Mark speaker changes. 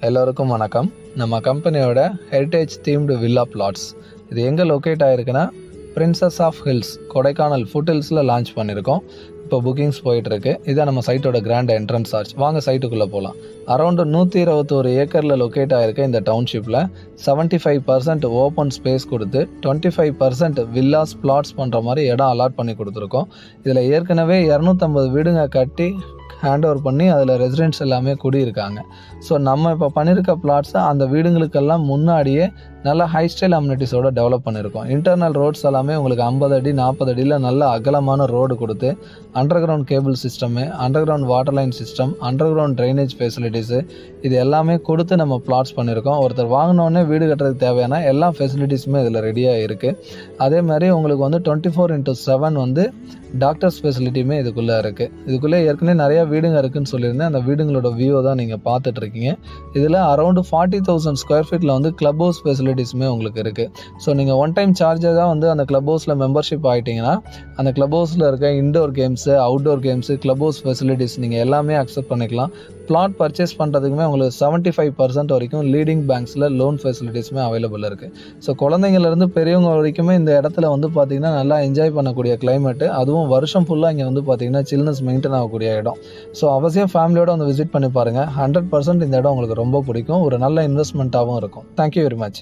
Speaker 1: எல்லோருக்கும் வணக்கம். நம்ம கம்பெனியோட ஹெரிட்டேஜ் தீம்டு வில்லா பிளாட்ஸ் இது எங்கே locate ஆகிருக்குன்னா princess of hills Kodaikanal foot ஹில்ஸில் launch பண்ணியிருக்கோம் இப்போ புக்கிங்ஸ் போயிட்டுருக்கு. இதான் நம்ம சைட்டோட கிராண்ட் என்ட்ரன்ஸ் சார்ஜ் வாங்க சைட்டுக்குள்ளே போகலாம் அரௌண்டு நூற்றி இருபத்தோரு ஏக்கரில் லொக்கேட் ஆகிருக்க இந்த டவுன்ஷிப்பில் seventy five percent open space கொடுத்து twenty five percent villas flats பண்ணுற மாதிரி இடம் அலாட் பண்ணி கொடுத்துருக்கோம். இதில் ஏற்கனவே இரநூத்தம்பது வீடுங்க கட்டி ஹேண்ட் ஓவர் பண்ணி அதில் ரெசிடென்ட்ஸ் எல்லாமே குடியிருக்காங்க. ஸோ நம்ம இப்போ பண்ணியிருக்க பிளாட்ஸை அந்த வீடுங்களுக்கெல்லாம் முன்னாடியே நல்ல ஹை ஸ்டைல் அம்யூனிட்டிஸோட டெவலப் பண்ணியிருக்கோம் இன்டர்னல் ரோட்ஸ் எல்லாமே உங்களுக்கு ஐம்பது அடி நாற்பது அடியில் நல்ல அகலமான ரோடு கொடுத்து underground cable system underground water line system underground drainage facilities இது எல்லாமே கொடுத்து நம்ம பிளாட்ஸ் பண்ணியிருக்கோம் ஒருத்தர் வாங்கினோடனே வீடு கட்டுறதுக்கு தேவையான எல்லா ஃபெசிலிட்டிஸுமே இதில் ரெடியாக இருக்குது அதே மாதிரி உங்களுக்கு வந்து டுவெண்ட்டி ஃபோர் இன்ட்டு செவன் வந்து டாக்டர்ஸ் ஃபெசிலிட்டியுமே இதுக்குள்ளே இருக்குது இதுக்குள்ளே ஏற்கனவே நிறையா வீடுங்க இருக்குதுன்னு சொல்லியிருந்தேன். அந்த வீடுங்களோட வியூ தான் நீங்கள் பார்த்துட்ருக்கீங்க இதில் அரௌண்டு ஃபார்ட்டி தௌசண்ட் ஸ்கொயர் ஃபீட்டில் வந்து கிளப் ஹவுஸ் ஃபெசிலிட்டிஸுமே உங்களுக்கு இருக்குது ஸோ நீங்கள் ஒன் டைம் சார்ஜர் தான் வந்து அந்த கிளப் ஹவுஸில் மெம்பர்ஷிப் ஆகிட்டிங்கன்னா அந்த கிளப் ஹவுஸில் இருக்க indoor games outdoor games club house facilities நீங்கள் எல்லாமே அக்செப்ட் பண்ணிக்கலாம். பிளாட் பர்ச்சேஸ் பண்ணுறதுக்குமே உங்களுக்கு செவன்ட்டி ஃபைவ் பர்சன்ட் வரைக்கும் லீடிங் பேங்க்ஸில் லோன் ஃபெசிலிட்டிஸுமே அவைலபிள் இருக்குது ஸோ குழந்தைங்கள்லேருந்து பெரியவங்க வரைக்குமே இந்த இடத்துல வந்து பார்த்திங்கன்னா நல்லா என்ஜாய் பண்ணக்கூடிய கிளைமேட்டு அதுவும் வருஷம் ஃபுல்லாக இங்கே வந்து பார்த்திங்கன்னா சில்னஸ் மெயின்டைன் ஆகக்கூடிய இடம். ஸோ அவசியம் ஃபேமிலியோட வந்து விசிட் பண்ணி பாருங்கள் ஹண்ட்ரட் பர்சன்ட் இந்த இடம் உங்களுக்கு ரொம்ப பிடிக்கும். ஒரு நல்ல இன்வெஸ்ட்மெண்ட்டாகவும் இருக்கும். Thank you very much